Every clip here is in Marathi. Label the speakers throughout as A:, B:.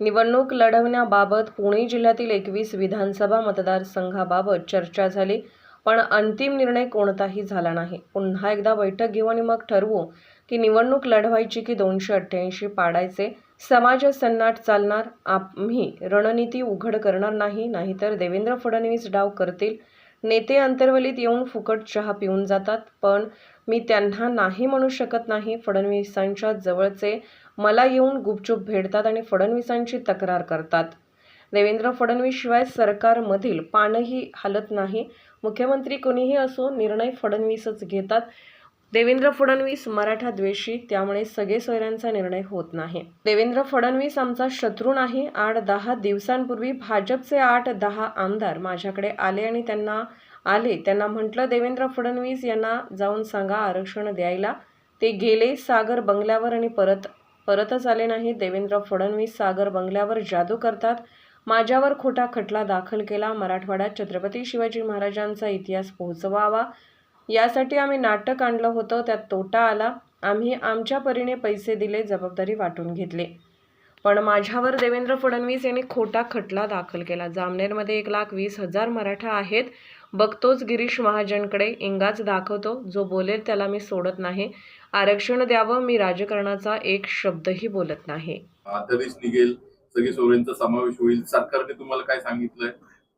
A: निवडणूक लढवण्याबाबत पुणे जिल्ह्यातील एकवीस विधानसभा मतदारसंघाबाबत चर्चा झाली पण अंतिम निर्णय कोणताही झाला नाही. पुन्हा एकदा बैठक घेऊ आणि मग ठरवू की निवडणूक लढवायची की दोनशे अठ्ठ्याऐंशी पाडायचे. समाज सन्नाट चालणार आम्ही रणनीती उघड करणार नाही नाहीतर देवेंद्र फडणवीस डाव करतील. नेते अंतर्वलीत येऊन फुकट चहा पिऊन जातात पण मी त्यांना नाही म्हणू शकत नाही. फडणवीसांच्या जवळचे मला येऊन गुपचूप भेटतात आणि फडणवीसांची तक्रार करतात. देवेंद्र फडणवीस शिवाय सरकारमधील पानही हलत नाही. मुख्यमंत्री कोणीही असो निर्णय फडणवीसच घेतात. देवेंद्र फडणवीस मराठा द्वेषी त्यामुळे सगळे सोयऱ्यांचा निर्णय होत नाही. देवेंद्र फडणवीस आमचा शत्रू नाही. आठ दहा दिवसांपूर्वी भाजपचे आठ दहा आमदार माझ्याकडे आले आणि त्यांना आले. त्यांना म्हटलं देवेंद्र फडणवीस यांना जाऊन सांगा आरक्षण द्यायला. ते गेले सागर बंगल्यावर आणि परत परतच आले नाही देवेंद्र फडणवीस सागर बंगल्यावर जादू करतात. माझ्यावर खोटा खटला दाखल केला. मराठवाड्यात छत्रपती शिवाजी महाराजांचा इतिहास पोहोचवावा. यासाठी आम्ही नाटक आणलं होतं. त्यात तोटा आला. आम्ही आमच्या परीने पैसे दिले जबाबदारी वाटून घेतली. पण माझ्यावर देवेंद्र फडणवीस यांनी खोटा खटला दाखल केला. जामनेरमध्ये एक लाख वीस हजार मराठा आहेत. बघतोच गिरीश महाजनकडे इंगाच दाखवतो. जो बोलेल त्याला मी सोडत नाही. आरक्षण द्यावं मी राजकारणाचा एक शब्दही बोलत नाही.
B: अध्यादेश निघेल सगळे सोयऱ्यांचा समावेश होईल. सरकारने तुम्हाला काय सांगितलंय?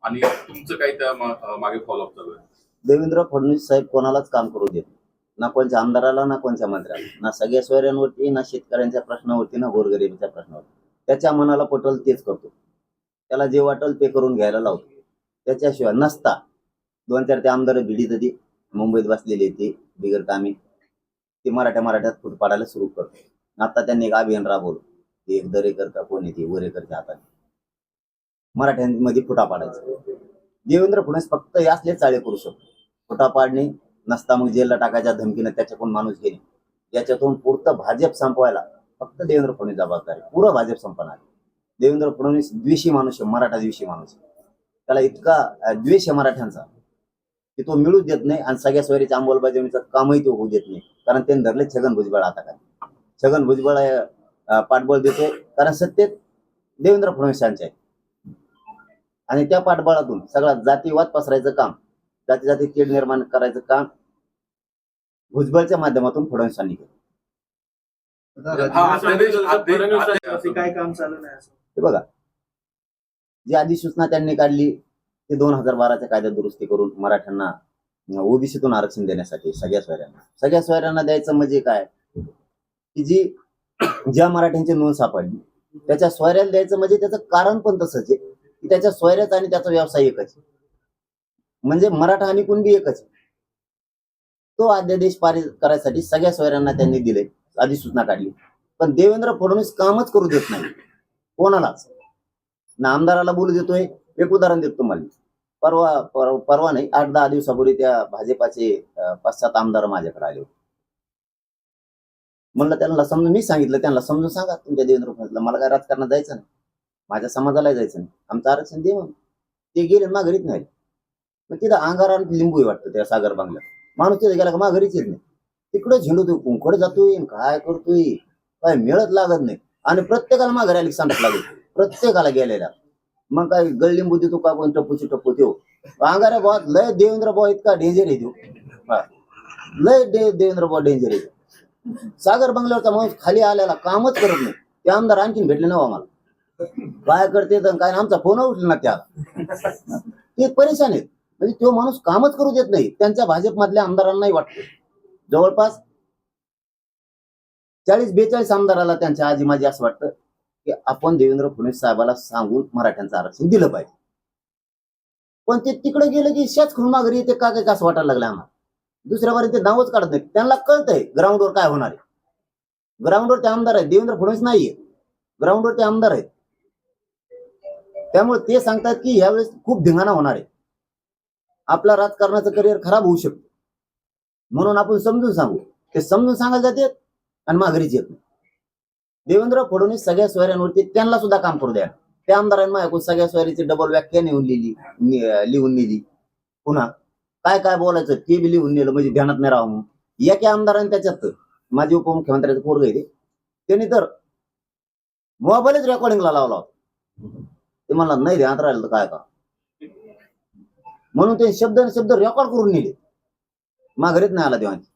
B: आणि तुमचं काय त्या मागे फॉलोअप चालू आहे?
C: देवेंद्र फडणवीस साहेब कोणालाच काम करू देत नाही. ना कोणत्या आमदाराला ना कोणत्या मंत्र्याला. ना सगळ्या सोयऱ्यांवरती ना शेतकऱ्यांच्या प्रश्नावरती ना गोरगरिबीच्या प्रश्नावरती. त्याच्या मनाला पटल तेच करतो. त्याला जे वाटल ते करून घ्यायला लावतो. त्याच्याशिवाय नसता. दोन चार ते आमदार भिडीत होती मुंबईत बसलेले ते बिगर कामी. ते मराठ्या मराठ्यात फूट पाडायला सुरू करतो. आता त्यांनी एक अभियान राबवलं. ते एक दरेकर का कोण येते वरेकरच्या हाताने मराठ्यांमध्ये फुटा पाडायचा. देवेंद्र फडणवीस फक्त हे असले चाळे करू शकतो. फुटा पाडणे नसता मग जेलला टाकायच्या धमकीनं त्याच्याकडून माणूस घेणे? याच्यातून पुरतं भाजप संपवायला फक्त देवेंद्र फडणवीस जबाबदार आहे. पुरं भाजप संपणार देवेंद्र फडणवीस द्वेषी माणूस आहे मराठा द्वेषी माणूस त्याला इतका द्वेष आहे मराठ्यांचा. की तो मिळूच देत नाही आणि सगळ्या सोयरीच्या अंमलबजावणीचं कामही तो होऊ देत नाही. कारण त्यांनी धरले छगन भुजबळ आता काय. छगन भुजबळ पाठबळ देतोय कारण सत्तेत देवेंद्र फडणवीस यांचे आहे आणि त्या पाठबळातून सगळा जातीवाद पसरायचं काम जाती जाती तेढ निर्माण करायचं काम भुजबळच्या माध्यमातून फडणवीसांनी केलं.
B: हा,
C: हे बघा जी अधिसूचना त्यांनी काढली ते दोन हजार बाराच्या कायद्यात दुरुस्ती करून मराठ्यांना ओबीसीतून आरक्षण देण्यासाठी सगळ्या सोयऱ्यांना. सगळ्या सोयऱ्यांना द्यायचं म्हणजे काय? की जी ज्या मराठ्यांची नोंद सापडली त्याच्या सोयऱ्याला द्यायचं म्हणजे त्याचं कारण पण तसंच आहे. की त्याच्या सोयऱ्याचा आणि त्याचा व्यवसाय एकच आहे. म्हणजे मराठा आणि कुणबी एकच आहे. तो अध्यादेश पारित करायसाठी सगळ्या सोयऱ्यांना त्यांनी दिले अधिसूचना काढली. पण देवेंद्र फडणवीस कामच करू देत नाही. कोणालाच. ना आमदाराला बोलू देतोय एक उदाहरण देतो तुम्हाला. परवा पर- परवा नाही आठ दहा दिवसापूर्वी त्या भाजपाचे पाच सात आमदार माझ्याकडे आले होते. म्हणलं त्यांना समजून मी सांगितलं त्यांना समजून सांगा तुमच्या देवेंद्र फडणवीसला. मला काय राजकारणात जायचं नाही. माझ्या समाजाला जायचं नाही. आमचं आरक्षण दे म्हणून. ते गेले माघारीत नाही मग तिथं अंगार आणि लिंबू वाटतं त्या सागर बांगल्यात. माणूस तिथे गेला का माघारीच येत नाही. तिकडे झेंडू कुंकड जातोय काय करतोय? काय मिळत लागत नाही. आणि प्रत्येकाला माघारी आली सांगत लागेल. प्रत्येकाला गेलेल्या. मग काय गळलिंबू देतो का कोण टप्पूची टप्पू देऊ. अंगाऱ्या भावा लय देवेंद्र भाऊ इतका डेंजर आहे देऊ. लय डे देवेंद्र भाऊ डेंजर आहे. सागर बंगल्यावरचा माणूस खाली आलेला कामच करत नाही. ते आमदार आणखीन भेटले नव्ह आम्हाला. काय करते तर काय आमचा फोन उठला ना त्या. ते परेशान आहेत. म्हणजे तो माणूस कामच करू देत नाही. त्यांच्या भाजपमधल्या आमदारांनाही वाटतं. जवळपास चाळीस बेचाळीस आमदाराला त्यांच्या आजी माझी असं वाटतं. की आपण देवेंद्र फडणवीस साहेबाला सांगून मराठ्यांचं आरक्षण दिलं पाहिजे. पण ते तिकडे गेलं की शेच खून माघारी येते का काय कसं वाटायला लागलं आम्हाला. दुसऱ्या बारी ते नावच काढत नाही त्यांना कळतंय ग्राउंडवर काय होणार आहे. ग्राउंडवर ते आमदार आहेत. देवेंद्र फडणवीस नाहीये. ग्राउंडवर ते आमदार आहेत. त्यामुळे ते सांगतात की यावेळेस खूप धिंगाणा होणार आहे. आपला राजकारणाचं करिअर खराब होऊ शकतो. म्हणून आपण समजून सांगू. ते समजून सांगायला जाते आणि माघारीच येत नाही. देवेंद्र फडणवीस सगळ्या सोयऱ्यांवरती त्यांना सुद्धा काम करू द्या. त्या आमदारांना ऐकून सगळ्या सोयरीची डबल व्याख्या नेऊन लिहिली लिहून नेली. पुन्हा काय काय बोलायचं ते बी लिहून नेलं म्हणजे ध्यानात नाही राहावं म्हणून. एका आमदाराने त्याच्यात माझे उपमुख्यमंत्र्याचं पोरग आहे ते त्यांनी तर मोबाईलच रेकॉर्डिंगला लावला होता. ते मला नाही ध्यानात राहिलं तर काय का म्हणून ते शब्द आणि शब्द रेकॉर्ड करून नेले. माघारीत नाही आला देवांची.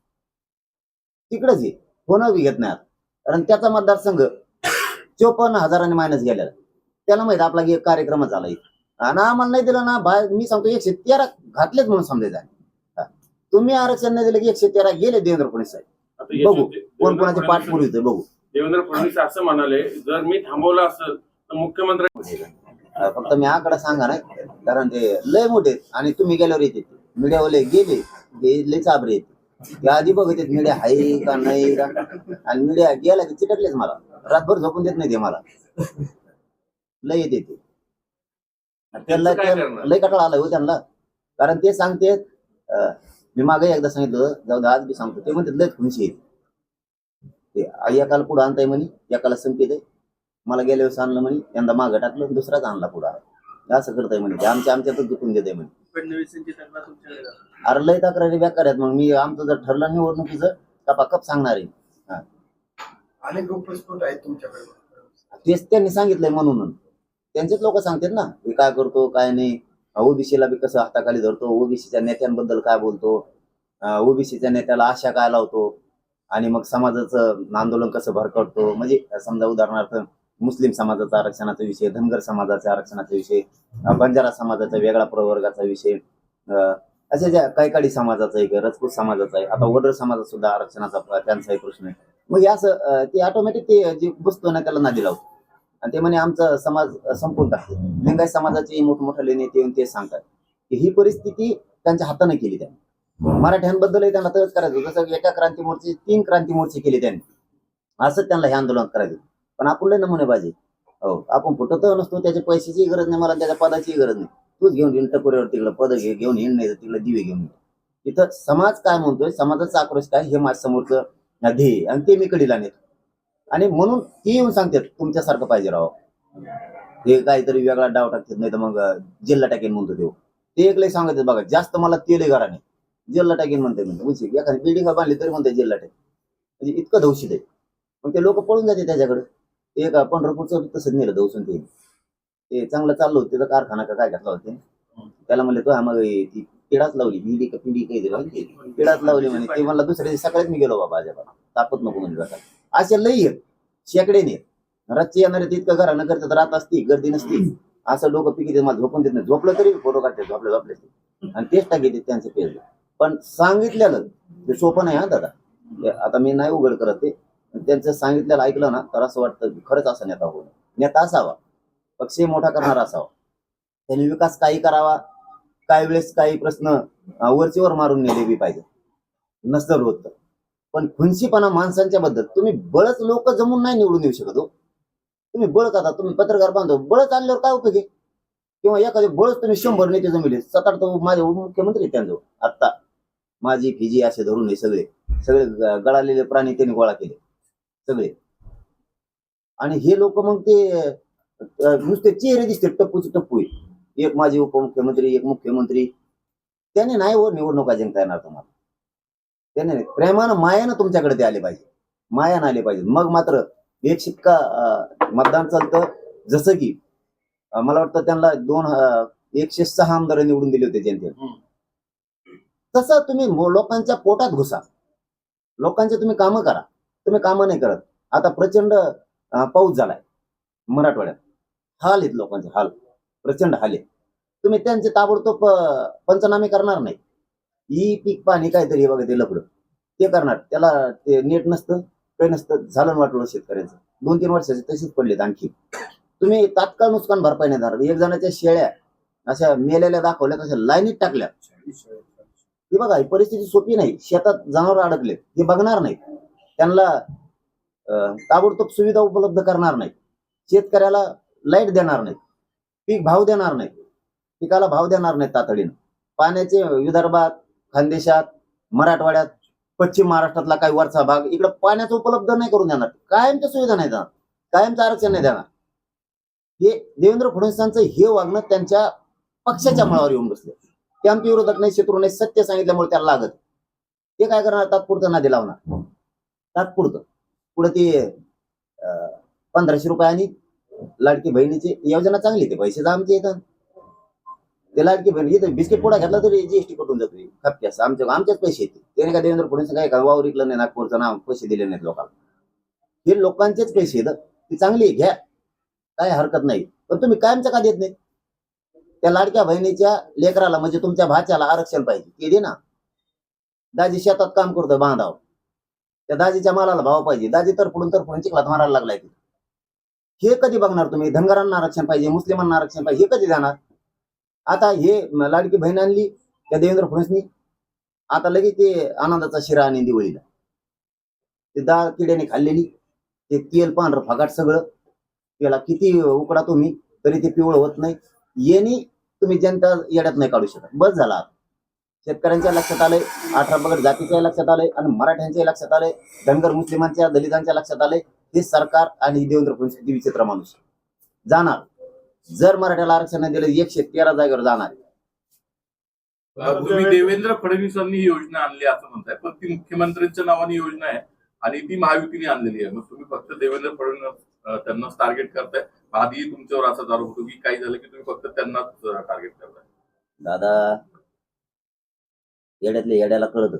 C: तिकडेच आहे. फोन बी घेत नाही आता. कारण त्याचा मतदारसंघ चोपन्न हजारांनी मायनस गेलेला त्याला माहीत आपला एक कार्यक्रम झाला. आणि आम्हाला नाही दिलं ना बाहेर मी सांगतो एकशे तेरा घातलेच म्हणून समजायचं. तुम्ही आरक्षण नाही दिलं की एकशे तेरा गेले देवेंद्र फडणवीस साहेब बघू. कोण कोणाची पाठ
D: फडणवीस-
C: पुरवते बघू
D: देवेंद्र फडणवीस असं म्हणाले जर मी थांबवलं असेल तर मुख्यमंत्री
C: फक्त मी आकडा सांगा नाही कारण ते लय मोठे. आणि तुम्ही गेल्यावर येते मीडियावाले गेले लय चाबरे येते ते आधी बघत आहेत मीडिया आहे का नाही का? आणि मीडिया गेला की चिटकलेच मला. रातभर झोपून देत नाही ते मला. लय येते ते. त्यांना? लय कटाळा आलाय हो त्यांना. कारण ते सांगते मी मागे एकदा सांगितलं जाऊ दे आज बी सांगतो. ते म्हणतात लय आहे. ते एकाला पुढे आणताय म्हणे एकाला संकेत आहे मला गेल्या वेळेस आणलं म्हणे यंदा मागं टाकलं दुसराच आणला पुढे. असं करताय म्हणे आमच्या आमच्यातच दुखून देते म्हणे.
E: तक्रार तुमच्याकडे.
C: अरे लय तक्रारी बेकार आहेत. मग मी आमचं जर ठरलं निवडणुकीचं कपाकप सांगणार आहे.
F: अनेक गौप्यस्फोट आहेत तुमच्याकडे.
C: तेच त्यांनी सांगितलंय म्हणून. त्यांचेच लोक सांगतात ना हे काय करतो काय नाही. ओबीसीला बी कसं हाताखाली धरतो ओबीसीच्या नेत्यांबद्दल काय बोलतो ओबीसीच्या नेत्याला आशा काय लावतो आणि मग समाजाचं आंदोलन कसं भरकटतो. म्हणजे समजा उदाहरणार्थ मुस्लिम समाजाचा आरक्षणाचा विषय धनगर समाजाच्या आरक्षणाचा विषय बंजारा समाजाचा वेगळा प्रवर्गाचा विषय अशा ज्या कैकाडी समाजाचा आहे राजपूत समाजाचा आहे आता वडर समाजात सुद्धा आरक्षणाचा त्यांचाही त्यांचा एक प्रश्न आहे. मग हे असं ते ऑटोमॅटिक ते जे बसतो ना त्याला नादी लावतो. आणि ते म्हणे आमचा समाज संपून टाकतो. लिंगायत समाजाचे मोठमोठे नेते येऊन ते सांगतात. की ही परिस्थिती त्यांच्या हाताने केली त्यांनी. मराठ्यांबद्दलही त्यांना तसंच करायचं जसं एका क्रांती मोर्चे तीन क्रांती मोर्चे केले त्यांनी. असंच त्यांना हे आंदोलन करायचं पण आपण लय नमुने पाहिजे हो आपण फुटत नसतो त्याच्या पैशाची गरज नाही मला त्याच्या पदाची गरज नाही. तूच घेऊन येईन तिकडं पद घे घेऊन येईन नाही तर तिकडे दिवे घेऊन ये इथं समाज काय म्हणतोय समाजाचा आक्रोश काय हे माझ्या समोरचं ध्येय आणि ते मी कडीला नेतो. आणि म्हणून ते येऊन सांगतात तुमच्यासारखं पाहिजे राव. हे काहीतरी वेगळा डाव टाकतात नाही तर मग जिल्हा टाकेन म्हणतो देऊ ते एक लय सांगत बघा जास्त मला तेल घराने. जिल्हा टाकेन म्हणते म्हणते एखादी बिल्डिंग बांधली तरी म्हणते जिल्हा टाकेन. म्हणजे इतकं दौषित आहे. मग ते लोक पळून जाते त्याच्याकडे. ते एक पंढरपूरचं बी तसंच नेलं दौसून ते. ते चांगलं चाललं होतं त्याचा कारखाना का काय घातला होते त्याला म्हणले तो हा मग ती पिढाच लावली भिंडी का पिंडी काही दिली पिढाच लावली म्हणे. ते म्हणला दुसऱ्या दिवशी सकाळीच मी गेलो बाबा अजिबात. तापत नको म्हणजे बसा असे लई आहेत शेकडे नाही रातची येणारे तितकं घरानं करतात रात असती गर्दी नसती. असं डोकं पिकी मला झोपून देत नाही. झोपलं तरी फोटो काढते झोपले झोपले आणि तेच टाकी त्यांचं पेज. पण सांगितलेलं ते सोपं नाही हा दादा. आता मी नाही उघड करत ते. त्यांचं सांगितलेलं ऐकलं ना तर असं वाटतं की खरंच असा नेता होऊ नेता असावा. पक्षही मोठा करणारा असावा. त्यांनी विकास काही करावा काही वेळेस काही प्रश्न वरचीवर मारून नेले बी पाहिजे. नसतं होत पण खुनशीपणा माणसांच्या बद्दल. तुम्ही बळच लोक जमून नाही निवडून येऊ शकत हो. तुम्ही बळ आता तुम्ही पत्रकार बांधव बळच आणल्यावर काय उपयोग आहे? किंवा एखादे बळच तुम्ही शंभर नेते जमिले सात आठ माझे मुख्यमंत्री आहेत त्यांचं आत्ता. माझी फिजी असे धरून हे सगळे सगळे गळालेले प्राणी त्यांनी गोळा केले. सगळे. आणि हे लोक मग ते नुसते चेहरे दिसते टप्पूचे टप्पू. एक माझे उपमुख्यमंत्री एक मुख्यमंत्री. त्याने नाही हो निवडणुका जिंकता येणार तुम्हाला. त्याने. प्रेमानं मायानं तुमच्याकडे ते आले पाहिजे. मायानं आले पाहिजे. मग मात्र एक शिक्का मतदान चालतं. जसं की मला वाटतं त्यांना दोन एकशे सहा आमदार निवडून दिले होते जनतेने. तसं तुम्ही लोकांच्या पोटात घुसा. लोकांचे तुम्ही कामं करा. तुम्ही कामं नाही करत. आता प्रचंड पाऊस झालाय मराठवाड्यात. हाल आहेत लोकांचे हाल. प्रचंड हाल आहेत. तुम्ही त्यांचे ताबडतोब पंचनामे करणार नाही. ही पीक पाणी काहीतरी हे बघा ते लपडं ते करणार. त्याला ते नेट नसतं काही नसतं. झालं वाटलं शेतकऱ्यांचं. दोन तीन वर्षाचे तसेच पडलेत आणखी. तुम्ही तात्काळ नुकसान भरपाई नाही देणार. एक जणाच्या शेळ्या अशा मेलेल्या दाखवल्या तशा लाईनीत टाकल्या. हे बघा ही परिस्थिती सोपी नाही. शेतात जनावर अडकलेत. हे बघणार नाही त्यांना ताबडतोब सुविधा उपलब्ध करणार नाही शेतकऱ्याला लाइट देणार नाही पीक भाव देणार नाही पिकाला भाव देणार नाही तातडीनं. पाण्याचे विदर्भात खानदेशात मराठवाड्यात पश्चिम महाराष्ट्रातला काही वरचा भाग इकडं पाण्याचं उपलब्ध नाही करून देणार. कायमच्या सुविधा नाही देणार. कायमचं आरक्षण नाही देणार. हे देवेंद्र फडणवीसांचं हे वागणं त्यांच्या पक्षाच्या मळावर येऊन बसले. ते आमचे विरोधक नाही शत्रू नाही सत्य सांगितल्यामुळे त्याला लागत. ते काय करणार? तात्पुरतं नादी लावणार. तात्पुरतं पुढे ते पंधराशे रुपये आणि लाडकी बहिणीची योजना चांगली ते पैसे तर आमचे येतात. ते लाडकी बहिणी इथं बिस्किट पोडा घेतला तरी जीएसटी कटून जातो खपक्यास आमच्या आमच्याच पैसे येते त्याने का देवेंद्र फडणवीस काय का वावर विकलं नाही नागपूरचं नाव पैसे दिले नाहीत लोकांना. हे लोकांचेच पैसे येतात ती चांगली आहे, घ्या. काय हरकत नाही. पण तुम्ही कायमचं का देत नाही त्या लाडक्या बहिणीच्या लेकराला म्हणजे तुमच्या भाच्याला आरक्षण पाहिजे. ते दे ना. दाजी शेतात काम करतो बांधाव त्या दाजीच्या मालाला भाव पाहिजे. दाजी तर पुढून तर पुढून चिखलात मारायला लागलाय तिथे. हे कधी बघणार तुम्ही? धनगरांना आरक्षण पाहिजे मुस्लिमांना आरक्षण पाहिजे हे कधी जाणार? आता हे लाडकी बहीण आणली त्या देवेंद्र फडणवीसनी. आता लगेच ते आनंदाचा शिरा आणि दिवाळीला. ते डाळ किड्याने खाल्लेली ते तेल पांढर फगाट सगळं. त्याला किती उकडा तुम्ही तरी ते पिवळं होत नाही. येणी तुम्ही जनता येड्यात नाही काढू शकत. बस झाला आता. शेतकऱ्यांच्या लक्षात आलंय अठरा पगड जातीच्या लक्षात आलंय आणि मराठ्यांच्या लक्षात आलंय धनगर मुस्लिमांच्या दलितांच्या लक्षात आलंय. हे सरकार आणि देवेंद्र फडणवीस किती विचित्र माणूस जाणार. जर मराठ्याला आरक्षण नाही दिलं एकशे तेरा जागेवर जाणार
B: देवेंद्र फडणवीसांनी ही योजना आणली असं म्हणताय. पण ती मुख्यमंत्र्यांच्या नावाने योजना आहे आणि ती महायुतीने आणलेली आहे. मग तुम्ही फक्त देवेंद्र फडणवीस त्यांनाच टार्गेट करताय. आधी तुमच्यावर असाच आरोप होतो. की काही झालं की तुम्ही फक्त त्यांनाच टार्गेट करताय.
C: दादा येड्यातल्या येड्याला कळत.